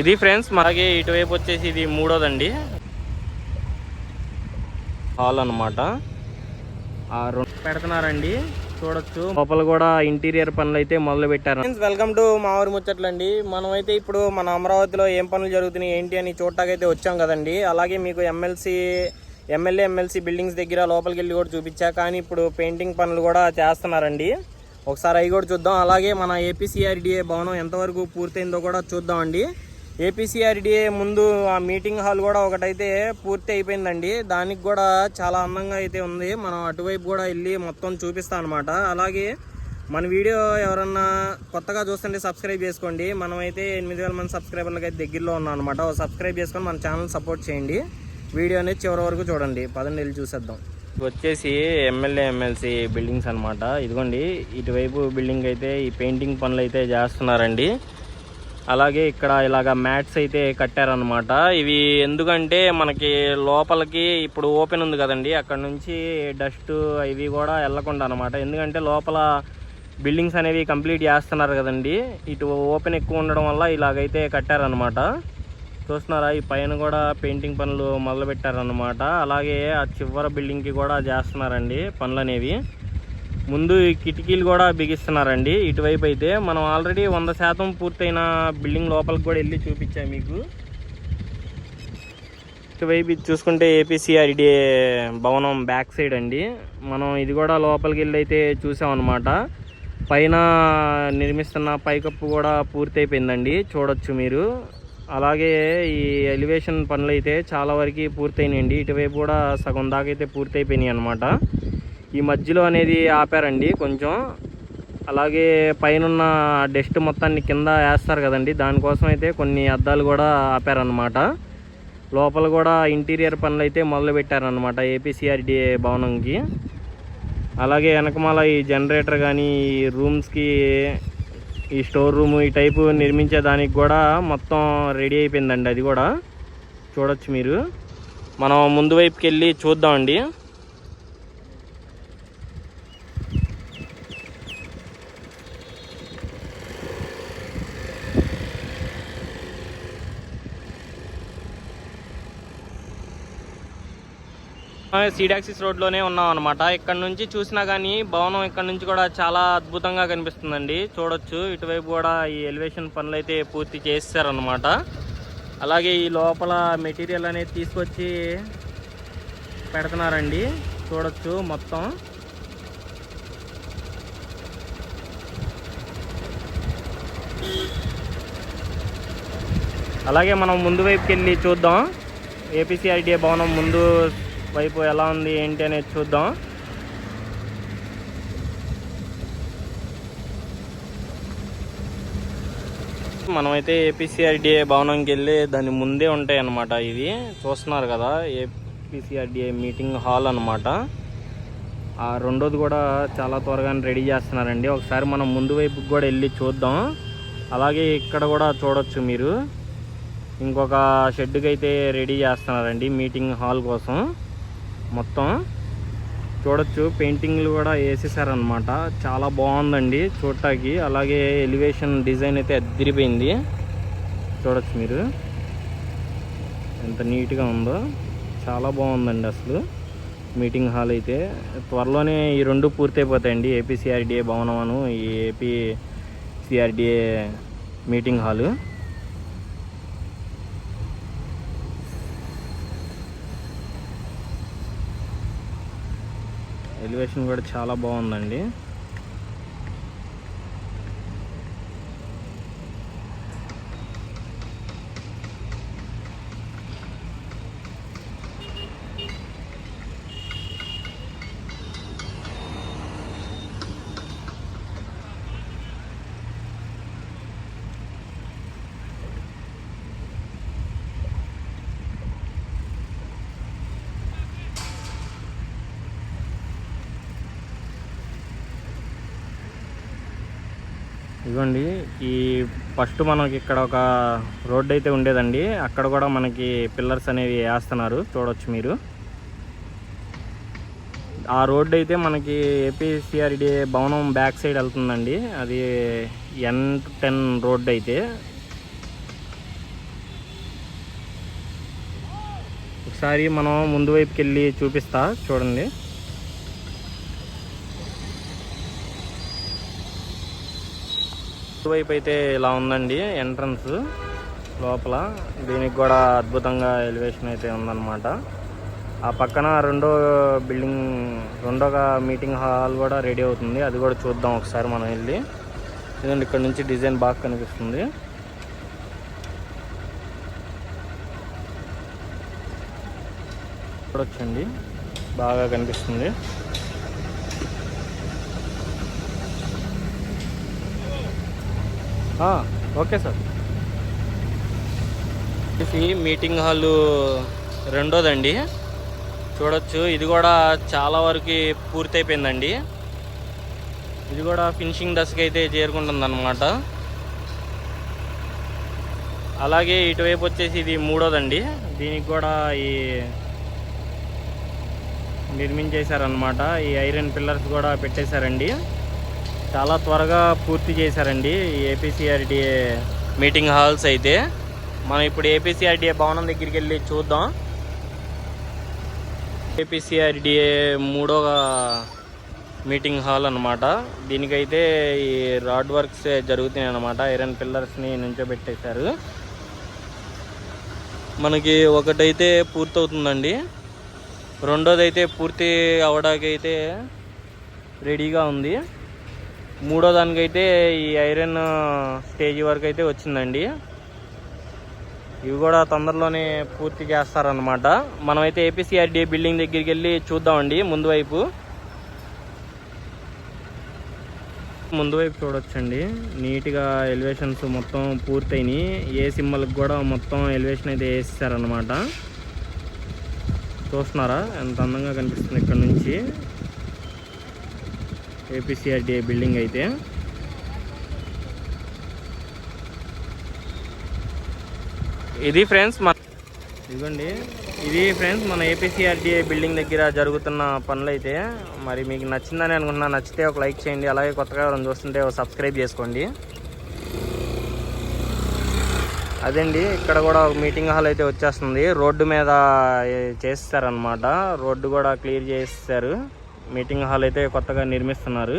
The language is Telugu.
ఇది ఫ్రెండ్స్ మనకి ఇటువైపు వచ్చేసి ఇది మూడోదండి. హాల్ అన్నమాట. ఆ రెండు పెడుతున్నారండి చూడొచ్చు. లోపల కూడా ఇంటీరియర్ పనులు అయితే మొదలు పెట్టారు వెల్కమ్ టు మా ఊరి ముచ్చట్లండి. మనం అయితే ఇప్పుడు మన అమరావతిలో ఏం పనులు జరుగుతున్నాయి ఏంటి అని చూడటాకైతే వచ్చాం కదండి. అలాగే మీకు ఎమ్మెల్సీ ఎమ్మెల్యే ఎమ్మెల్సీ బిల్డింగ్స్ దగ్గర లోపలికి వెళ్ళి కూడా చూపించా. కానీ ఇప్పుడు పెయింటింగ్ పనులు కూడా చేస్తున్నారండి. ఒకసారి అవి కూడా చూద్దాం. అలాగే మన ఏపీసీఆర్డీఏ భవనం ఎంతవరకు పూర్తయిందో కూడా చూద్దామండి. ఏపీసీఆర్డీఏ ముందు ఆ మీటింగ్ హాల్ కూడా ఒకటైతే పూర్తి అయిపోయిందండి. దానికి కూడా చాలా అందంగా అయితే ఉంది. మనం అటువైపు కూడా వెళ్ళి మొత్తం చూపిస్తాం అనమాట అలాగే మన వీడియో ఎవరన్నా కొత్తగా చూస్తుంటే సబ్స్క్రైబ్ చేసుకోండి. మనమైతే ఎనిమిది వేల మంది సబ్స్క్రైబర్లకి అయితే దగ్గరలో ఉన్నాం అనమాట సబ్స్క్రైబ్ చేసుకొని మన ఛానల్ సపోర్ట్ చేయండి. వీడియో అనేది చివరి వరకు చూడండి. పదండి వెళ్ళి చూసేద్దాం. వచ్చేసి ఎమ్మెల్యే ఎమ్మెల్సీ బిల్డింగ్స్ అనమాట ఇదిగోండి ఇటువైపు బిల్డింగ్ అయితే ఈ పెయింటింగ్ పనులు అయితే చేస్తున్నారండి. అలాగే ఇక్కడ ఇలాగ మ్యాట్స్ అయితే కట్టారనమాట ఇవి ఎందుకంటే మనకి లోపలికి ఇప్పుడు ఓపెన్ ఉంది కదండి అక్కడ నుంచి డస్ట్ ఇవి కూడా వెళ్ళకుండా అనమాట ఎందుకంటే లోపల బిల్డింగ్స్ అనేవి కంప్లీట్ చేస్తున్నారు కదండి ఇటు ఓపెన్ ఎక్కువ ఉండడం వల్ల ఇలాగైతే కట్టారనమాట చూస్తున్నారా ఈ పైన కూడా పెయింటింగ్ పనులు మొదలుపెట్టారనమాట అలాగే ఆ చివరి బిల్డింగ్కి కూడా చేస్తున్నారండి పనులు అనేవి ముందు ఈ కిటికీలు కూడా బిగిస్తున్నారండి. ఇటువైపు అయితే మనం ఆల్రెడీ వంద శాతం పూర్తయిన బిల్డింగ్ లోపలికి కూడా వెళ్ళి చూపించాం మీకు. ఇటువైపు చూసుకుంటే ఏపీసీఆర్డీఏ భవనం బ్యాక్ సైడ్ అండి. మనం ఇది కూడా లోపలికి వెళ్ళి అయితే చూసామన్నమాట. పైన నిర్మిస్తున్న పైకప్పు కూడా పూర్తి అయిపోయిందండి చూడొచ్చు మీరు. అలాగే ఈ ఎలివేషన్ పనులు అయితే చాలా వరకు పూర్తయినాయండి. ఇటువైపు కూడా సగం దాకా అయితే పూర్తి అయిపోయినాయి అనమాట ఈ మధ్యలో అనేది ఆపారండి కొంచెం. అలాగే పైన డస్ట్ మొత్తాన్ని కింద వేస్తారు కదండి. దానికోసం అయితే కొన్ని అద్దాలు కూడా ఆపారనమాట లోపల కూడా ఇంటీరియర్ పనులు అయితే మొదలు పెట్టారనమాట ఏపీసీఆర్డీఏ భవనంకి. అలాగే వెనకమాల ఈ జనరేటర్ కానీ ఈ రూమ్స్కి ఈ స్టోర్ రూమ్ ఈ టైపు నిర్మించే దానికి కూడా మొత్తం రెడీ అయిపోయిందండి అది కూడా. చూడొచ్చు మీరు. మనం ముందు వైపుకి వెళ్ళి చూద్దామండి. సీడాక్సిస్ రోడ్లోనే ఉన్నాం అనమాట ఇక్కడ నుంచి చూసినా కానీ భవనం ఇక్కడ నుంచి కూడా చాలా అద్భుతంగా కనిపిస్తుందండి. చూడొచ్చు. ఇటువైపు కూడా ఈ ఎలివేషన్ పనులు అయితే పూర్తి చేస్తారనమాట అలాగే ఈ లోపల మెటీరియల్ అనేది తీసుకొచ్చి పెడుతున్నారండి. చూడొచ్చు మొత్తం. అలాగే మనం ముందు వైపుకి వెళ్ళి చూద్దాం. ఏపీసీఐడిఏ భవనం ముందు వైపు ఎలా ఉంది ఏంటి అనేది చూద్దాం. మనమైతే ఏపీసీఆర్డీఏ భవనంకి వెళ్ళి దాని ముందే ఉంటాయి అన్నమాట ఇది చూస్తున్నారు కదా ఏపీసీఆర్డీఏ మీటింగ్ హాల్ అన్నమాట. ఆ రెండోది కూడా చాలా త్వరగానే రెడీ చేస్తున్నారండి. ఒకసారి మనం ముందు వైపుకి కూడా వెళ్ళి చూద్దాం. అలాగే ఇక్కడ కూడా చూడొచ్చు మీరు. ఇంకొక షెడ్కి అయితే రెడీ చేస్తున్నారండి మీటింగ్ హాల్ కోసం. మొత్తం చూడొచ్చు. పెయింటింగ్లు కూడా వేసేసారనమాట చాలా బాగుందండి చూడటానికి అలాగే ఎలివేషన్ డిజైన్ అయితే అద్దరిపోయింది చూడొచ్చు మీరు. ఎంత నీట్గా ఉందో. చాలా బాగుందండి అసలు. మీటింగ్ హాల్ అయితే. త్వరలోనే ఈ రెండు పూర్తయిపోతాయండి. ఏపీ సిఆర్డిఏ భవనమును ఈ AP CRDA meeting hall. Elevation కూడా చాలా బాగుందండి. ఇదిగోండి ఈ ఫస్ట్ మనకి ఇక్కడ ఒక రోడ్డు అయితే ఉండేదండి. అక్కడ కూడా మనకి పిల్లర్స్ అనేవి వేస్తున్నారు చూడవచ్చు మీరు. ఆ రోడ్డు అయితే మనకి ఏపీసీఆర్డి భవనం బ్యాక్ సైడ్ వెళ్తుందండి. అది ఎన్ టెన్ రోడ్డు అయితే. ఒకసారి మనం ముందు వైపుకి వెళ్ళి చూపిస్తా చూడండి. వైపు అయితే ఇలా ఉందండి ఎంట్రన్స్ లోపల. దీనికి కూడా అద్భుతంగా ఎలివేషన్ అయితే ఉందన్నమాట. ఆ పక్కన రెండో బిల్డింగ్ రెండోగా మీటింగ్ హాల్ కూడా రెడీ అవుతుంది. అది కూడా చూద్దాం ఒకసారి మనం వెళ్ళి. ఎందుకంటే ఇక్కడ నుంచి డిజైన్ బాగా కనిపిస్తుంది. చూడొచ్చండి. బాగా కనిపిస్తుంది. Okay sir. ఇది మీటింగ్ హాల్ రెండోదండి. చూడొచ్చు ఇది కూడా చాలా వరకు పూర్తయిపోయిందండి. ఇది కూడా ఫినిషింగ్ దశకి అయితే చేరుకుంటుంది అనమాట అలాగే ఇటువైపు వచ్చేసి ఇది మూడోదండి. దీనికి కూడా ఈ నిర్మించేశారనమాట ఈ ఐరన్ పిల్లర్స్ కూడా పెట్టేశారండి. చాలా త్వరగా పూర్తి చేశారండి ఏపీసీఆర్డీఏ ఏపీసీఆర్డిఏ మీటింగ్ హాల్స్ అయితే. మనం ఇప్పుడు ఏపీసీఆర్డీఏ భవనం దగ్గరికి వెళ్ళి చూద్దాం. ఏపీసీఆర్డిఏ మూడవ మీటింగ్ హాల్ అన్నమాట. దీనికైతే ఈ రాడ్ వర్క్స్ జరుగుతున్నాయి అనమాట ఐరన్ పిల్లర్స్ని నుంచోబెట్టేశారు. మనకి ఒకటైతే పూర్తవుతుందండి. రెండోదైతే పూర్తి అవడానికి అయితే రెడీగా ఉంది. మూడో దానికైతే ఈ ఐరన్ స్టేజ్ వరకు అయితే వచ్చిందండి. ఇవి కూడా తొందరలోనే పూర్తి చేస్తారనమాట మనమైతే ఏపీసీఆర్డీఏ బిల్డింగ్ దగ్గరికి వెళ్ళి చూద్దామండి ముందు వైపు. ముందు వైపు చూడొచ్చండి. నీట్గా ఎలివేషన్స్ మొత్తం పూర్తయినాయి. ఏ సింబల్కి కూడా మొత్తం ఎలివేషన్ అయితే వేసేసారనమాట చూస్తున్నారా? ఎంత అందంగా కనిపిస్తుంది ఇక్కడ నుంచి. ఏపీసీఆర్డీఏ బిల్డింగ్ అయితే. ఇది ఫ్రెండ్స్ మన ఇదిగోండి. ఇది ఫ్రెండ్స్ మన ఏపీసీఆర్డీఏ బిల్డింగ్ దగ్గర జరుగుతున్న పనులు అయితే మరి మీకు నచ్చిందని అనుకుంటున్నా నచ్చితే ఒక లైక్ చేయండి. అలాగే కొత్తగా ఎవరైనా చూస్తుంటే ఒక సబ్స్క్రైబ్ చేసుకోండి. అదండి ఇక్కడ కూడా ఒక మీటింగ్ హాల్ అయితే వచ్చేస్తుంది. రోడ్డు మీద చేస్తారనమాట రోడ్డు కూడా క్లియర్ చేస్తారు మీటింగ్ హాల్ అయితే కొత్తగా నిర్మిస్తున్నారు.